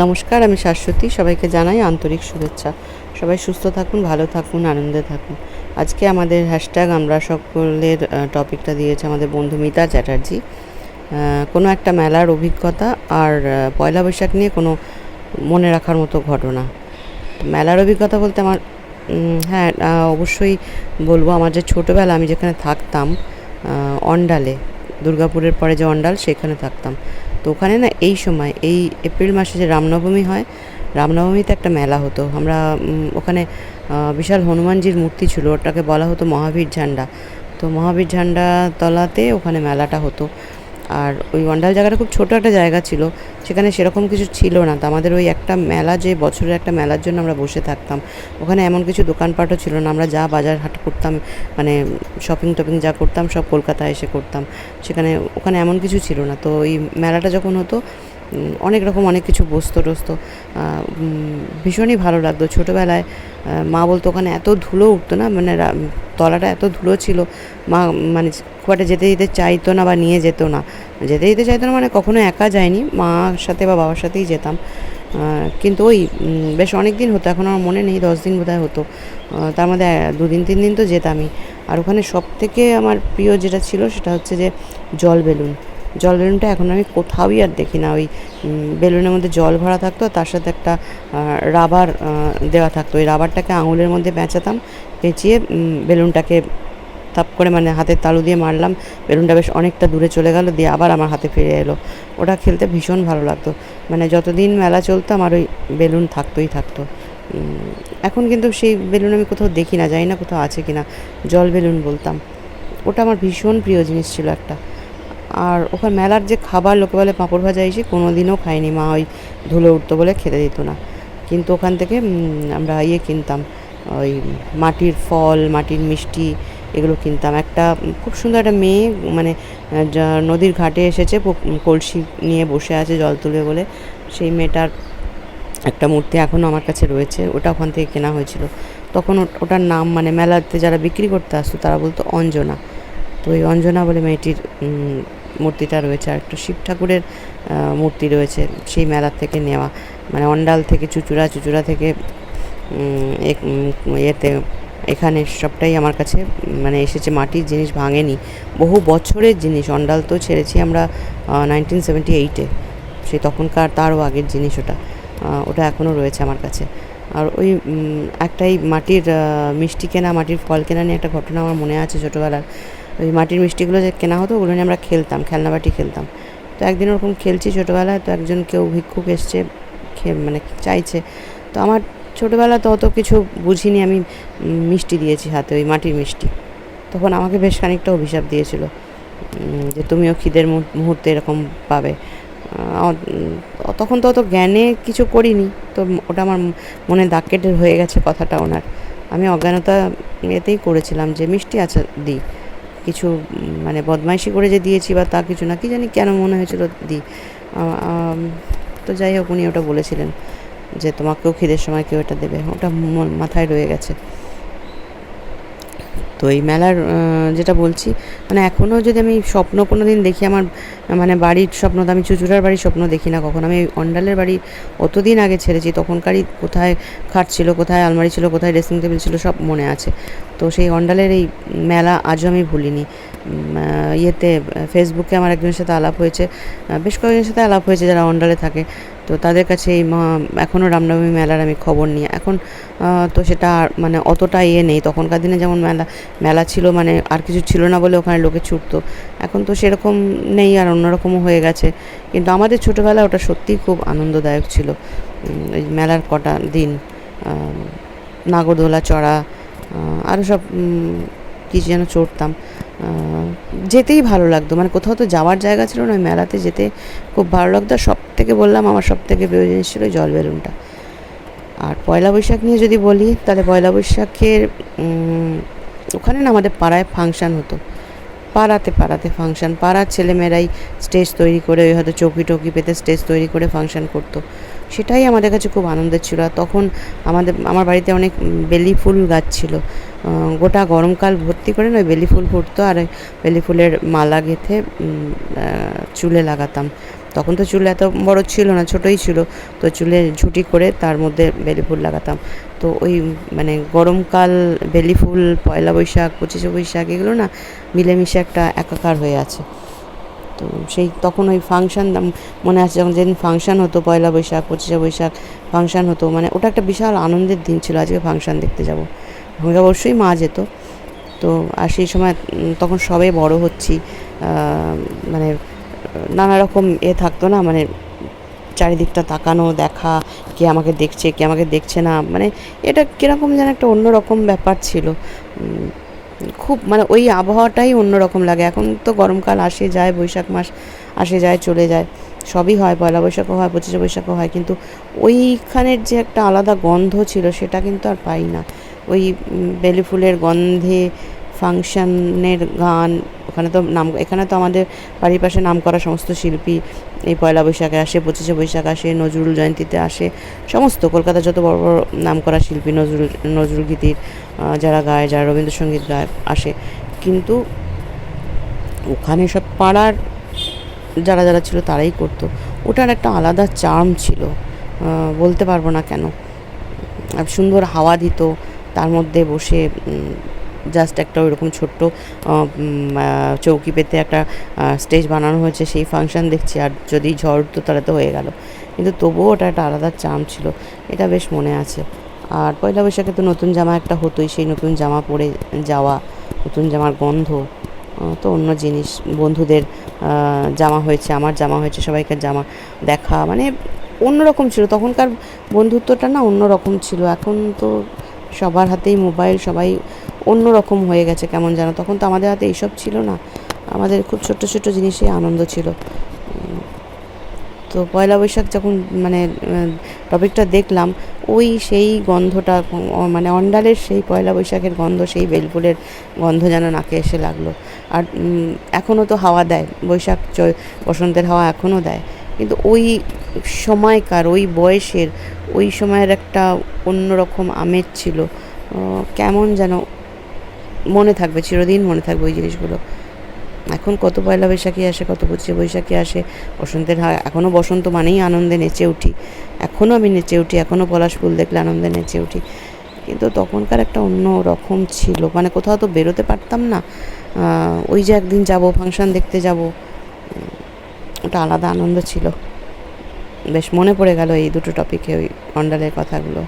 নমস্কার, আমি শাশ্বতী। সবাইকে জানাই আন্তরিক শুভেচ্ছা। সবাই সুস্থ থাকুন, ভালো থাকুন, আনন্দে থাকুন। আজকে আমাদের হ্যাশট্যাগ আমরা সকলের টপিকটা দিয়েছে আমাদের বন্ধু মিতা চ্যাটার্জি। কোনো একটা মেলার অভিজ্ঞতা আর পয়লা বৈশাখ নিয়ে কোনো মনে রাখার মতো ঘটনা। মেলার অভিজ্ঞতা বলতে আমার হ্যাঁ অবশ্যই বলব আমার যে ছোটোবেলা আমি যেখানে থাকতাম অন্ডালে, দুর্গাপুরের পরে যে অন্ডাল, সেখানে থাকতাম। তো ওখানে না এই সময়, এই এপ্রিল মাসে যে রামনবমী হয়, রামনবমীতে একটা মেলা হতো। আমরা ওখানে বিশাল হনুমানজির মূর্তি ছিল, ওটাকে বলা হতো মহাবীর ঝান্ডা। তো মহাবীর ঝান্ডা তলাতে ওখানে মেলাটা হতো। আর ওই অন্ডাল জায়গাটা খুব ছোটো একটা জায়গা ছিল, সেখানে সেরকম কিছু ছিল না। তো আমাদের ওই একটা মেলা যে বছরের একটা মেলার জন্য আমরা বসে থাকতাম, ওখানে এমন কিছু দোকানপাটও ছিল না। আমরা যা বাজার হাট করতাম মানে শপিং টপিং যা করতাম সব কলকাতায় এসে করতাম। সেখানে ওখানে এমন কিছু ছিল না। তো ওই মেলাটা যখন হতো অনেক রকম অনেক কিছু বসতো, টসতো। ভীষণই ভালো লাগতো। ছোটোবেলায় মা বলতো, ওখানে এত ধুলো উঠতো না? মানে তলাটা এত ধুলো ছিল। মা মানে খুব একটা যেতে যেতে চাইতো না বা নিয়ে যেত না। যেতে যেতে চাইতো না মানে কখনো একা যায়নি। মার সাথে বা বাবার সাথেই যেতাম। কিন্তু ওই বেশ অনেক দিন হতো। এখন আমার মনে নেই, দশ দিন বোধহয় হতো। তার মধ্যে দুদিন, তিন দিন তো যেতামই। আর ওখানে সব থেকে আমার প্রিয় যেটা ছিল সেটা হচ্ছে যে জল বেলুন। জল বেলুনটা এখন আমি কোথাওই আর দেখি না। ওই বেলুনের মধ্যে জল ভরা থাকতো, তার সাথে একটা রাবার দেওয়া থাকতো। ওই রাবারটাকে আঙুলের মধ্যে পেঁচাতাম, পেঁচিয়ে বেলুনটাকে থাপ করে মানে হাতের তালু দিয়ে মারলাম। বেলুনটা বেশ অনেকটা দূরে চলে গেল, দিয়ে আবার আমার হাতে ফিরে এলো। ওটা খেলতে ভীষণ ভালো লাগতো। মানে যতদিন মেলা চলতো আমার ওই বেলুন থাকতোই থাকতো। এখন কিন্তু সেই বেলুন আমি কোথাও দেখি না, জানি না কোথাও আছে কিনা, জল বেলুন বলতাম। ওটা আমার ভীষণ প্রিয় জিনিস ছিল একটা। আর ওখানে মেলার যে খাবার, লোকে বলে পাঁপড় ভাজা এসে কোনো দিনও খাইনি মা ওই ধুলো উঠতো বলে খেতে দিত না। কিন্তু ওখান থেকে আমরা ইয়ে কিনতাম, ওই মাটির ফল, মাটির মিষ্টি এগুলো কিনতাম। একটা খুব সুন্দর একটা মেয়ে মানে নদীর ঘাটে এসেছে কলসি নিয়ে বসে আছে, জল তুলবে বলে। সেই মেয়েটার একটা মূর্তি এখনও আমার কাছে রয়েছে, ওটা ওখান থেকে কেনা হয়েছিল। তখন ওটার নাম মানে মেলাতে যারা বিক্রি করতে আসতো, তারা বলতো অঞ্জনা। তো ওই অঞ্জনা বলে মেয়েটির মূর্তিটা রয়েছে আর একটা শিব ঠাকুরের মূর্তি রয়েছে সেই মেলার থেকে নেওয়া। মানে অন্ডাল থেকে চুচুড়া চুচুড়া থেকে ইয়েতে এখানে সবটাই আমার কাছে মানে এসেছে মাটির জিনিস ভাঙেনি। বহু বছরের জিনিস, অন্ডাল তো ছেড়েছি আমরা নাইনটিন সেভেন্টি এইটে সে তখনকার তারও আগের জিনিস ওটা ওটা এখনও রয়েছে আমার কাছে। আর ওই একটাই মাটির মিষ্টি কেনা, মাটির ফল কেনা নিয়ে একটা ঘটনা আমার মনে আছে ছোটোবেলার। ওই মাটির মিষ্টিগুলো যে কেনা হতো, ওগুলো নিয়ে আমরা খেলতাম খেলনাবাটি খেলতাম। তো একদিন ওরকম খেলছি ছোটোবেলায়, তো একজন কেউ ভিক্ষুক এসছে মানে চাইছে। তো আমার ছোটোবেলা তো অত কিছু বুঝিনি, আমি মিষ্টি দিয়েছি হাতে, ওই মাটির মিষ্টি। তখন আমাকে বেশ খানিকটা অভিশাপ দিয়েছিল যে তুমিও খিদের মুহূর্তে এরকম পাবে। তখন তো অত জ্ঞানে কিছু করিনি, তো ওটা আমার মনে দাগ কেটে হয়ে গেছে কথাটা ওনার। আমি অজ্ঞানতা এতেই করেছিলাম যে, মিষ্টি আচ্ছা দিই। কিছু মানে বদমাইশি করে যে দিয়েছি বা তা কিছু না, কি জানি কেন মনে হয়েছিল দি তো যাই হোক উনি ওটা বলেছিলেন যে তোমাকেও খিদের সময় কেউ এটা দেবে। ওটা মাথায় রয়ে গেছে। তো এই মেলার যেটা বলছি মানে এখনও যদি আমি স্বপ্ন কোনো দিন দেখি, আমার মানে বাড়ির স্বপ্ন, তো আমি চুচুড়ার বাড়ির স্বপ্ন দেখি না কখন। আমি অন্ডালের বাড়ি অতদিন আগে ছেড়েছি, তখনকারই কোথায় খাট ছিল, কোথায় আলমারি ছিল, কোথায় ড্রেসিং টেবিল ছিল, সব মনে আছে। তো সেই অন্ডালের এই মেলা আজও আমি ভুলিনি। ইয়েতে ফেসবুকে আমার একজনের সাথে আলাপ হয়েছে। বেশ কয়েকজনের সাথে আলাপ হয়েছে যারা অন্ডালে থাকে। তো তাদের কাছে এই এখনও রামনবমী মেলার আমি খবর নিই। এখন তো সেটা মানে অতটা ইয়ে নেই। তখনকার দিনে যেমন মেলা মেলা ছিল মানে আর কিছু ছিল না বলে ওখানে লোকে ছুটতো। এখন তো সেরকম নেই আর অন্যরকমও হয়ে গেছে। কিন্তু আমাদের ছোটোবেলা ওটা সত্যিই খুব আনন্দদায়ক ছিল। এই মেলার কটা দিন নাগরদোলা চড়া আরও সব কী যেন চড়তাম। যেতেই ভালো লাগতো। মানে কোথাও তো যাওয়ার জায়গা ছিল না মেলাতে যেতে খুব ভালো লাগতো। সব থেকে বললাম, আমার সব থেকে প্রিয় জিনিস ছিল জল বেলুনটা। আর পয়লা বৈশাখ নিয়ে যদি বলি, তাহলে পয়লা বৈশাখের ওখানে না আমাদের পাড়ায় ফাংশান হতো। পাড়াতে পাড়াতে ফাংশান। পাড়ার ছেলেমেয়েরাই স্টেজ তৈরি করে, ওই হয়তো চৌকি টৌকি পেতে স্টেজ তৈরি করে ফাংশান করতো। সেটাই আমাদের কাছে খুব আনন্দের ছিল। আর তখন আমাদের, আমার বাড়িতে অনেক বেলি ফুল গাছ ছিল। গোটা গরমকাল ভর্তি করে না বেলি ফুল ফুটতো আর বেলি ফুলের মালা গেঁথে চুলে লাগাতাম। তখন তো চুল এত বড় ছিল না, ছোটোই ছিল। তো চুলে ঝুটি করে তার মধ্যে বেলি ফুল লাগাতাম। তো ওই মানে গরমকাল বেলি ফুল, পয়লা বৈশাখ, পঁচিশে বৈশাখ এগুলো না মিলেমিশে একটা একাকার হয়ে আছে। তো সেই তখন ওই ফাংশন মনে আছে যখন যেদিন ফাংশান হতো, পয়লা বৈশাখ, পঁচিশে বৈশাখ ফাংশান হতো মানে ওটা একটা বিশাল আনন্দের দিন ছিল, আজকে ফাংশান দেখতে যাব। অবশ্যই মা যেত। তো আর সেই সময় তখন সবে বড় হচ্ছি মানে নানা রকম এ থাকতো না মানে চারিদিকটা তাকানো, দেখা, কে আমাকে দেখছে, কে আমাকে দেখছে না মানে এটা কীরকম যেন একটা অন্যরকম ব্যাপার ছিল। খুব মানে ওই আবহাওয়াটাই অন্যরকম লাগে। এখন তো গরমকাল আসে, যায়, বৈশাখ মাস আসে, যায়, চলে যায়। সবই হয়, পয়লা বৈশাখও হয়, পঁচিশে বৈশাখও হয়, কিন্তু ওইখানের যে একটা আলাদা গন্ধ ছিল সেটা কিন্তু আর পাই না। ওই বেলি ফুলের গন্ধে ফাংশানের গান ওখানে তো নাম, এখানে তো আমাদের বাড়ির পাশে নাম করা সমস্ত শিল্পী এই পয়লা বৈশাখে আসে, পঁচিশে বৈশাখ আসে, নজরুল জয়ন্তীতে আসে, সমস্ত কলকাতা যত বড় বড় নাম করা শিল্পী নজরুল নজরুল গীতির যারা গায়, যারা রবীন্দ্রসঙ্গীত গায়, আসে। কিন্তু ওখানে সব পাড়ার যারা যারা ছিল তারাই করতো। ওটার একটা আলাদা চার্ম ছিল। বলতে পারব না কেন। সুন্দর হাওয়া দিত, তার মধ্যে বসে জাস্ট একটা ওইরকম ছোট্ট চৌকি পেতে একটা স্টেজ বানানো হয়েছে, সেই ফাংশন দেখছি। আর যদি ঝড় উঠতো তাহলে তো হয়ে গেল। কিন্তু তবুও ওটা একটা আলাদা চাম ছিল। এটা বেশ মনে আছে। আর পয়লা বৈশাখে তো নতুন জামা একটা হতোই, সেই নতুন জামা পরে যাওয়া, নতুন জামার গন্ধ তো অন্য জিনিস। বন্ধুদের জামা হয়েছে, আমার জামা হয়েছে, সবাইকার জামা দেখা মানে অন্যরকম ছিল। তখনকার বন্ধুত্বটা না অন্যরকম ছিল। এখন তো সবার হাতেই মোবাইল, সবাই অন্য রকম হয়ে গেছে কেমন যেন। তখন তো আমাদের হাতে এইসব ছিল না। আমাদের খুব ছোট্ট ছোট্ট জিনিসে আনন্দ ছিল। তো পয়লা বৈশাখ যখন মানে টপিকটা দেখলাম, ওই সেই গন্ধটা মানে অন্ডালের সেই পয়লা বৈশাখের গন্ধ, সেই বেলফুলের গন্ধ যেন নাকে এসে লাগল। আর এখনও তো হাওয়া দেয়। বৈশাখ চৈ- বসন্তের হাওয়া এখনও দেয়। কিন্তু ওই সময়কার, ওই বয়সের, ওই সময়ের একটা অন্যরকম আমেজ ছিল। কেমন যেন মনে থাকবে, চিরদিন মনে থাকবে ওই জিনিসগুলো। এখন কত পয়লা বৈশাখী আসে, কত পঁচিশে বৈশাখী আসে, বসন্তের হা এখনও বসন্ত মানেই আনন্দে নেচে উঠি। এখনও আমি নেচে উঠি এখনও পলাশ ফুল দেখলে আনন্দে নেচে উঠি। কিন্তু তখনকার একটা অন্য রকম ছিল মানে কোথাও তো বেরোতে পারতাম না। ওই যে একদিন যাব, ফাংশন দেখতে যাব, ওটা আলাদা আনন্দ ছিল। বেশ মনে পড়ে গেল এই দুটো টপিকে ওই অন্ডালের কথাগুলো।